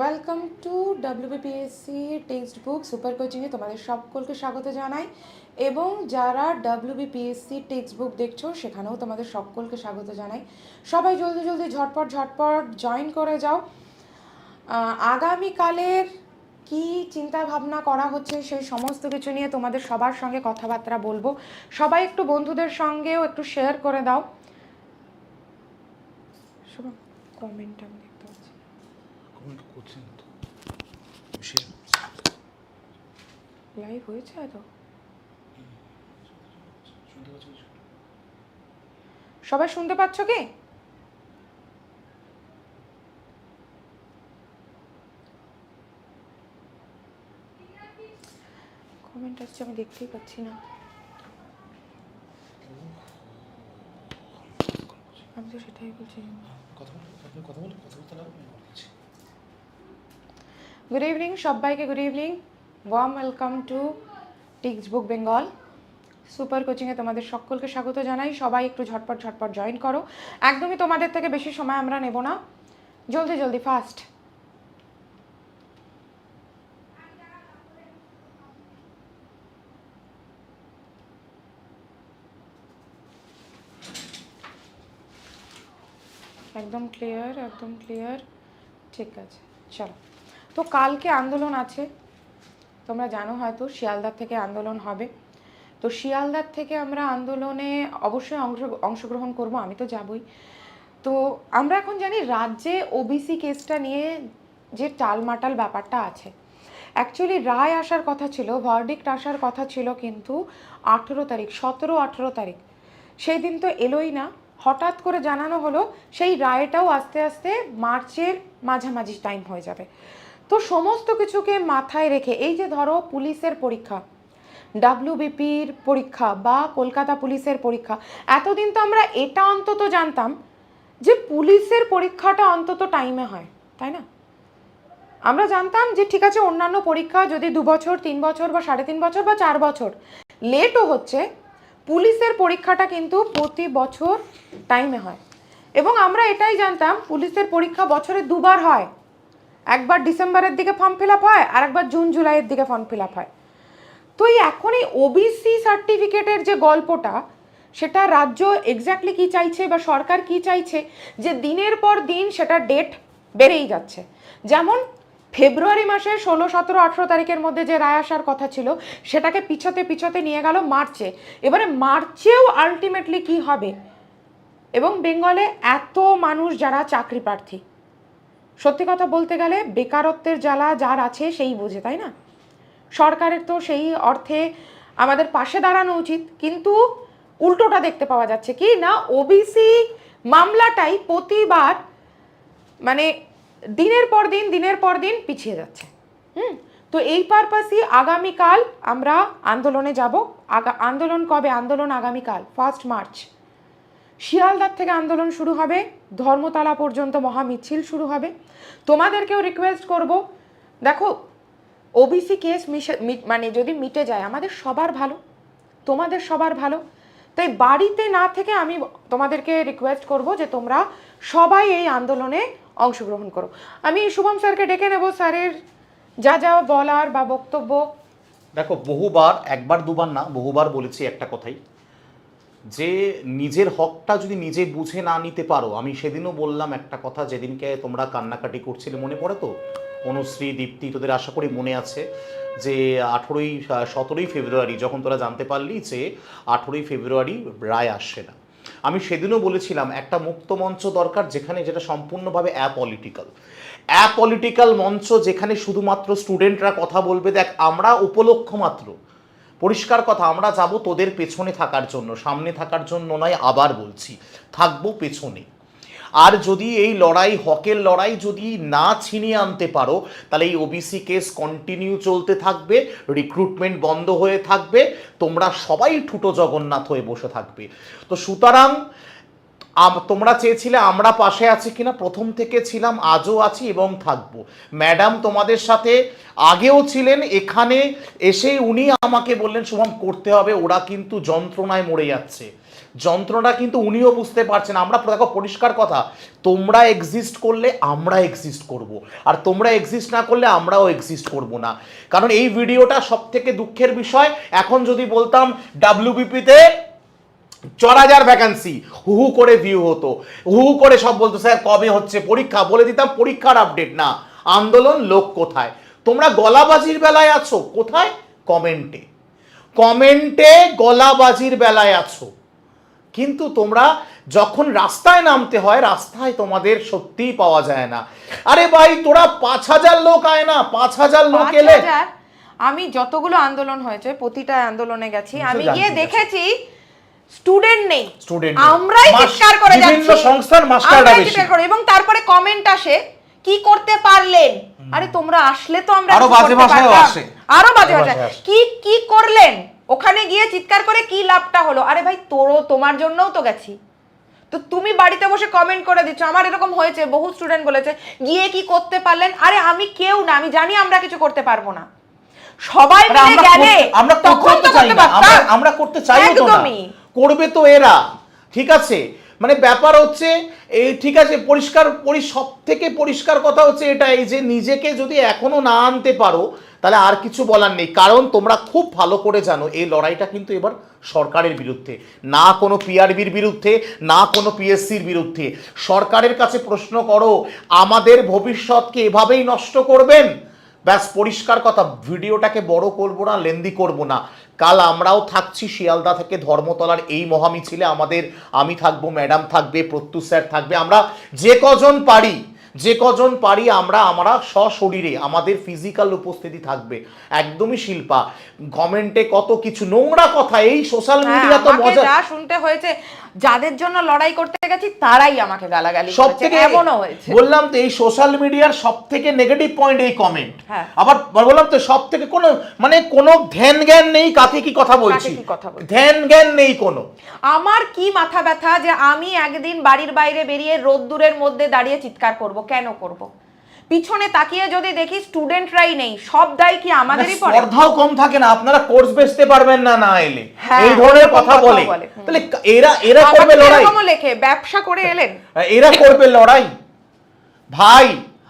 Welcome to WBPSC text book super কোচিংয়ে তোমাদের সকলকে স্বাগত জানাই। এবং যারা ডাব্লিউবিপিএসসি টেক্সট বুক দেখছ, সেখানেও তোমাদের সকলকে স্বাগত জানাই। সবাই জলদি জলদি, ঝটপট ঝটপট জয়েন করে যাও। আগামীকালের কি চিন্তা ভাবনা করা হচ্ছে, সেই সমস্ত কিছু নিয়ে তোমাদের সবার সঙ্গে কথাবার্তা বলব। সবাই একটু বন্ধুদের সঙ্গেও একটু শেয়ার করে দাও। কমেন্ট আমি দেখতে পাচ্ছি না। কমেন্ট করছেন তো শেয়ার লাইভ হয়েছে পাচ্ছেন সবাই শুনতে পাচ্ছ কি? কমেন্ট আসছে আমি দেখতেই পাচ্ছি না। আমি তো সেটাই বলছি। কথা বলুন কথা বলুন কথা বলতে লাগবে গুড ইভিনিং সবাইকে good evening warm welcome to text book Bengal super কোচিংয়ে তোমাদের সকলকে স্বাগত জানাই। সবাই একটু ঝটপট ঝটপট জয়েন করো। একদমই তোমাদের থেকে বেশি সময় আমরা নেব না। জলদি জলদি ফাস্ট একদম ক্লিয়ার একদম ক্লিয়ার ঠিক আছে, চলো। তো কালকে আন্দোলন আছে। তোমরা জানো হয়তো শিয়ালদার থেকে আন্দোলন হবে। তো শিয়ালদার থেকে আমরা আন্দোলনে অবশ্যই অংশ, অংশগ্রহণ করব, আমি তো যাবই। তো আমরা এখন জানি রাজ্যে ওবিসি কেসটা নিয়ে যে টালমাটাল ব্যাপারটা আছে। অ্যাকচুয়ালি রায় আসার কথা ছিল ভার্ডিক্ট আসার কথা ছিল কিন্তু আঠেরো তারিখ, সতেরো আঠেরো তারিখ। সেই দিন তো এলোই না। হঠাৎ করে জানানো হলো, সেই রায়টাও আস্তে আস্তে মার্চের মাঝামাঝি টাইম হয়ে যাবে। তো সমস্ত কিছুকে মাথায় রেখে, এই যে ধরো পুলিশের পরীক্ষা ডাব্লিউবিপির পরীক্ষা বা কলকাতা পুলিশের পরীক্ষা, এতদিন তো আমরা এটা অন্তত জানতাম যে পুলিশের পরীক্ষাটা অন্তত টাইমে হয়, তাই না? আমরা জানতাম যে ঠিক আছে, অন্যান্য পরীক্ষা যদি দু বছর, তিন বছর বা সাড়ে তিন বছর বা চার বছর লেটও হচ্ছে, পুলিশের পরীক্ষাটা কিন্তু প্রতি বছর টাইমে হয়। এবং আমরা এটাই জানতাম, পুলিশের পরীক্ষা বছরে দুবার হয়। একবার ডিসেম্বরের দিকে ফর্ম ফিল আপ হয়, আর একবার জুন জুলাইয়ের দিকে ফর্ম ফিল আপ হয়। তো এই এখন এই ওবিসি সার্টিফিকেটের যে গল্পটা, সেটা রাজ্য এক্স্যাক্টলি কি চাইছে বা সরকার কি চাইছে, যে দিনের পর দিন সেটা ডেট বেড়েই যাচ্ছে। যেমন ফেব্রুয়ারি মাসে ষোলো, সতেরো, আঠেরো তারিখের মধ্যে যে রায় আসার কথা ছিল, সেটাকে পিছতে পিছতে নিয়ে গেল মার্চে। এবারে মার্চেও আলটিমেটলি কি হবে? এবং বেঙ্গলে এত মানুষ যারা চাকরি প্রার্থী সত্যি কথা বলতে গেলে বেকারত্বের জ্বালা যার আছে সেই বোঝে, তাই না? সরকারের তো সেই অর্থে আমাদের পাশে দাঁড়ানো উচিত, কিন্তু উল্টোটা দেখতে পাওয়া যাচ্ছে কি না ওবিসি মামলাটাই প্রতিবার মানে দিনের পর দিন, দিনের পর দিন পিছিয়ে যাচ্ছে। হুম? তো এই পারপাসই আগামীকাল আমরা আন্দোলনে যাব। আন্দোলন কবে? আন্দোলন আগামীকাল, ফার্স্ট মার্চ। শিয়ালদার থেকে আন্দোলন শুরু হবে, ধর্মতলা পর্যন্ত মহা মিছিল শুরু হবে। তোমাদেরকেও রিকোয়েস্ট করব, দেখো ওবিসি কেস মানে যদি মিটে যায়, আমাদের সবার ভালো, তোমাদের সবার ভালো। তাই বাড়িতে না থেকে আমি তোমাদেরকে রিকোয়েস্ট করব যে তোমরা সবাই এই আন্দোলনে অংশগ্রহণ করো। আমি শুভম স্যারকে ডেকে নেব, স্যারের যা যা বলার বা বক্তব্য। দেখো, বহুবার, একবার, দুবার না, বহুবার বলেছি একটা কথাই। যে নিজের হকটা যদি নিজে বুঝে না নিতে পারো, আমি সেদিনও বললাম একটা কথা যেদিনকে তোমরা কান্নাকাটি করছিলে, মনে পড়ে তো? অনুশ্রী, দীপ্তি, তোদের আশা করি মনে আছে যে আঠেরোই সতেরোই ফেব্রুয়ারি যখন তোরা জানতে পারলি যে আঠেরোই ফেব্রুয়ারি রায় আসছে না। আমি সেদিনও বলেছিলাম, একটা মুক্ত মঞ্চ দরকার যেখানে যেটা সম্পূর্ণভাবে অ্যাপলিটিক্যাল অ্যাপলিটিক্যাল মঞ্চ যেখানে শুধুমাত্র স্টুডেন্টরা কথা বলবে, দেখ, আমরা উপলক্ষ মাত্র। পরিষ্কার কথা, আমরা যাব তোদের পেছনে থাকার জন্য, সামনে থাকার জন্য নয়, আবার বলছি, থাকব পেছনে। আর যদি এই লড়াই, হকের লড়াই যদি না ছিনিয়ে আনতে পারো, তাহলে এই ওবিসি কেস কন্টিনিউ চলতে থাকবে রিক্রুটমেন্ট বন্ধ হয়ে থাকবে, তোমরা সবাই ঠুটো জগন্নাথ হয়ে বসে থাকবে। তো সুতরাং তোমরা চেয়েছিলে আমরা পাশে আছি কিনা, প্রথম থেকে ছিলাম, আজও আছি এবং থাকব। ম্যাডাম তোমাদের সাথে আগেও ছিলেন, এখানে এসে উনি আমাকে বললেন, শুভম, করতে হবে, ওরা কিন্তু যন্ত্রণায় মরে যাচ্ছে। যন্ত্রণা কিন্তু উনিও বুঝতে পারছেন। আমরা দেখো, পরিষ্কার কথা, তোমরা এক্সিস্ট করলে আমরা এক্সিস্ট করব, আর তোমরা এক্সিস্ট না করলে আমরাও এক্সিস্ট করব না। কারণ এই ভিডিওটা সব থেকে দুঃখের বিষয়। এখন যদি বলতাম ডাব্লিউবিপিতে চার হাজার ভ্যাকান্সি হু হু করে ভিউ হতো। হু হু করে সব বলতো স্যার কবে হচ্ছে পরীক্ষা? বলে দিতাম পরীক্ষার আপডেট না। আন্দোলন লোক কোথায়? তোমরা গলাবাজির বেলায় আছো? কোথায়? কমেন্টে। কমেন্টে গলাবাজির বেলায় আছো। কিন্তু তোমরা যখন রাস্তায় নামতে হয় রাস্তায় তোমাদের সত্যিই পাওয়া যায় না। আরে ভাই তোরা পাঁচ হাজার লোক আয় না। পাঁচ হাজার লোক এলে আমি যতগুলো আন্দোলন হয়েছে প্রতিটা আন্দোলনে গেছি। আমি গিয়ে দেখেছি স্টুডেন্ট নেই নেই। আমরাই চিৎকার করে বিভিন্ন যাচ্ছি সংস্থার মাস্টাররা বেশি। এবং তারপরে কমেন্ট আসে কি করতে পারলেন আরে তোমরা আসলে তো আমরা আরও বাজে পারতাম। আসে। আরও বাজে আরও ভাষা বাজে আসে। কি কি করলেন ওখানে গিয়ে চিৎকার করে কি লাভটা হলো আরে ভাই তোরও তোমার জন্যও তো গেছি তো তুমি বাড়িতে বসে কমেন্ট করে দিচ্ছ আমার এরকম হয়েছে বহু স্টুডেন্ট বলেছে গিয়ে কি করতে পারলেন আরে আমি কেউ না আমি জানি আমরা কিছু করতে পারব না সবাই মিলে আমরা গেলে করতে- আমরা তখন করতে তো চাই করতে না আমরা পারতাম। আমরা করতে চাই তো না একদমই। করবে তো এরা, ঠিক আছে? মানে ব্যাপার হচ্ছে, এই ঠিক আছে, পরিষ্কার, পরি সব থেকে পরিষ্কার কথা হচ্ছে এটাই যে নিজেকে যদি এখনও না আনতে পারো, তাহলে আর কিছু বলার নেই। কারণ তোমরা খুব ভালো করে জানো, এই লড়াইটা কিন্তু এবার সরকারের বিরুদ্ধে, না কোনো পিআরবির বিরুদ্ধে, না কোনো পিএসসির বিরুদ্ধে। সরকারের কাছে প্রশ্ন করো, আমাদের ভবিষ্যৎকে এভাবেই নষ্ট করবেন? ব্যাস, পরিষ্কার কথা, ভিডিওটাকে বড় করব না, লেন্দি করব না। কাল আমরাও থাকছি শিয়ালদা থেকে ধর্মতলার এই মহামিছিলে। আমাদের আমি থাকব, ম্যাডাম থাকবে প্রত্যু স্যার থাকবে। আমরা যে কজন পারি যে কজন পারি আমরা আমরা সশরীরে আমাদের ফিজিক্যাল উপস্থিতি থাকবে। একদমই শিল্পা কমেন্টে কত কিছু নোংরা কথা এই সোশ্যাল মিডিয়া তো মজা। শুনতে হয়েছে যাদের জন্য লড়াই করতে গেছি তারাই আমাকে গালাগালি সব থেকে এমনও হয়েছে। বললাম তো এই সোশ্যাল মিডিয়ার সব থেকে নেগেটিভ পয়েন্ট এই কমেন্ট হ্যাঁ। আবার বললাম তো সব থেকে কোনো মানে কোনো ধ্যান জ্ঞান নেই কাকে কি কথা বলছি? কি কথা বলছি। ধ্যান জ্ঞান নেই কোনো। আমার কি মাথা ব্যথা যে আমি একদিন বাড়ির বাইরে বেরিয়ে রোদ্দুরের মধ্যে দাঁড়িয়ে চিৎকার করব? কেন করব? পিছনে তাকিয়ে যদি দেখি স্টুডেন্টরাই নেই সব দায় কি আমাদেরই পড়ে? স্পর্ধাও কম থাকে না আপনারা কোর্স বেচতে পারবেন না না এলে। হ্যাঁ, এই ধরনের কথা বলে। তাহলে এরা এরা করবে লড়াই। লেখে ব্যবসা করে এলেন। এরা করবে লড়াই। ভাই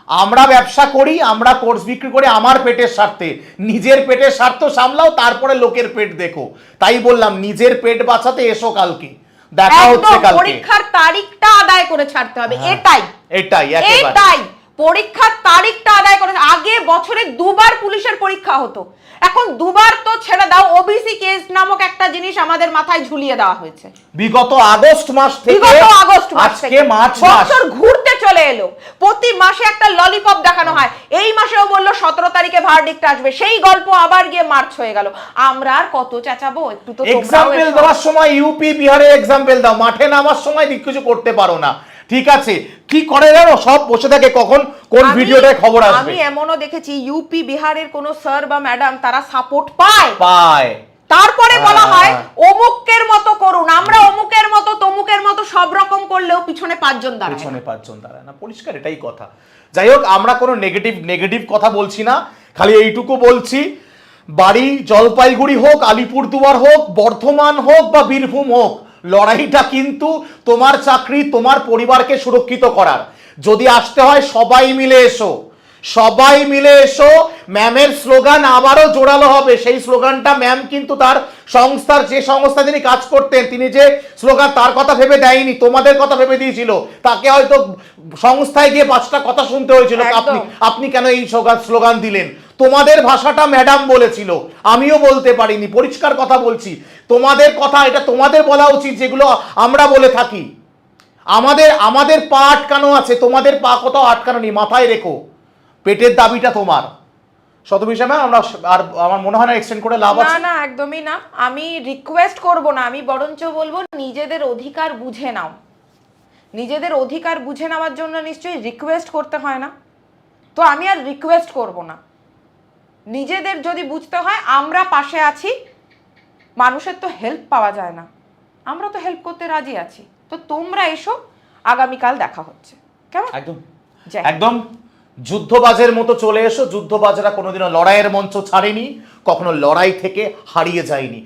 আমরা ব্যবসা করি আমরা কোর্স বিক্রি করে আমার পেটের স্বার্থে। নিজের পেটের স্বার্থ সামলাও তারপরে লোকের পেট দেখো। তাই বললাম নিজের পেট বাঁচাতে এসো কালকে। দেখা হচ্ছে কালকে। পরীক্ষার তারিখটা আদায় করে ছাড়তে হবে হ্যাঁ। এটাই। এটাই এটাই পরীক্ষার তারিখটা আদায় করে আগে বছরে দুবার পুলিশের পরীক্ষা হতো। এখন দুবার তো ছেড়ে দাও ওবিসি কেস নামক একটা জিনিস আমাদের মাথায় ঝুলিয়ে দেওয়া হয়েছে। বিগত আগস্ট মাস থেকে বিগত আগস্ট মাস থেকে। মার্চ মাস। বছর ঘুরতে চলে এলো। প্রতি মাসে একটা ললিপপ দেখানো হয় এই মাসেও বলল সতেরো তারিখে ভার্ডিক্ট আসবে। সেই গল্প আবার গিয়ে মার্চ হয়ে গেল। আমরা আর কত চেঁচাবো? একটু তো এক্সাম্পল দেওয়ার সময় ইউপি বিহারের এক্সাম্পল দাও। মাঠে নামার সময় কিছু করতে পারো না। ঠিক আছে? কি করে জানো? সব বসে থাকে কখন? কোন ভিডিওটায় খবর আসবে? আমি এমনও দেখেছি ইউপি বিহারের কোন স্যার বা ম্যাডাম তারা সাপোর্ট পায়। পায়। তারপরে বলা হ্যাঁ, হয় হ্যাঁ। অমুকের মতো করুন। আমরা অমুকের মতো তমুকের মতো সব রকম করলেও পিছনে পাঁচজন দাঁড়ায়। পেছনে পাঁচজন দাঁড়ায় না। পরিষ্কার এটাই কথা। যাই হোক আমরা কোনো নেগেটিভ নেগেটিভ কথা বলছি না। খালি এইটুকু বলছি, বাড়ি জলপাইগুড়ি হোক, আলিপুরদুয়ার হোক, বর্ধমান হোক বা বীরভূম হোক, লড়াইটা কিন্তু তোমার চাকরি, তোমার পরিবারকে সুরক্ষিত করার। যদি আসতে হয়, সবাই মিলে এসো। সবাই মিলে এসো। ম্যামের স্লোগান আবারও জোরালো হবে। সেই স্লোগানটা ম্যাম কিন্তু তার সংস্থার যে সংস্থা তিনি কাজ করতেন তিনি যে স্লোগান তার কথা ভেবে দেয়নি তোমাদের কথা ভেবে দিয়েছিল। তাকে হয়তো সংস্থায় গিয়ে পাঁচটা কথা শুনতে হয়েছিল আপনি আপনি কেন এই স্লোগান স্লোগান দিলেন? তোমাদের ভাষাটা ম্যাডাম বলেছিল। আমিও বলতে পারিনি পরিষ্কার কথা বলছি। তোমাদের কথা এটা তোমাদের বলা উচিত যেগুলো আমরা বলে থাকি। আমাদের আমাদের পা আটকানো আছে তোমাদের পা কোথাও আটকানো নেই মাথায় রেখো। পেটের দাবিটা তোমার। আমরা আর আমার মনে হয় না এক্সটেন্ড করে লাভ আছে। না একদমই না। আমি রিকোয়েস্ট করব না আমি বরঞ্চ বলব নিজেদের অধিকার বুঝে নাও। নিজেদের অধিকার বুঝে নেওয়ার জন্য নিশ্চয়ই রিকোয়েস্ট করতে হয় না। তো আমি আর রিকোয়েস্ট করব না। নিজেদের যদি বুঝতে হয় আমরা পাশে আছি মানুষের তো হেল্প পাওয়া যায় না। আমরা তো হেল্প করতে রাজি আছি। তো তোমরা এসো আগামীকাল দেখা হচ্ছে। কেমন? একদম। একদম। যুদ্ধবাজের মতো চলে এসো। যুদ্ধবাজরা কোনোদিনও লড়াইয়ের মঞ্চ ছাড়েনি কখনো লড়াই থেকে হারিয়ে যায়নি।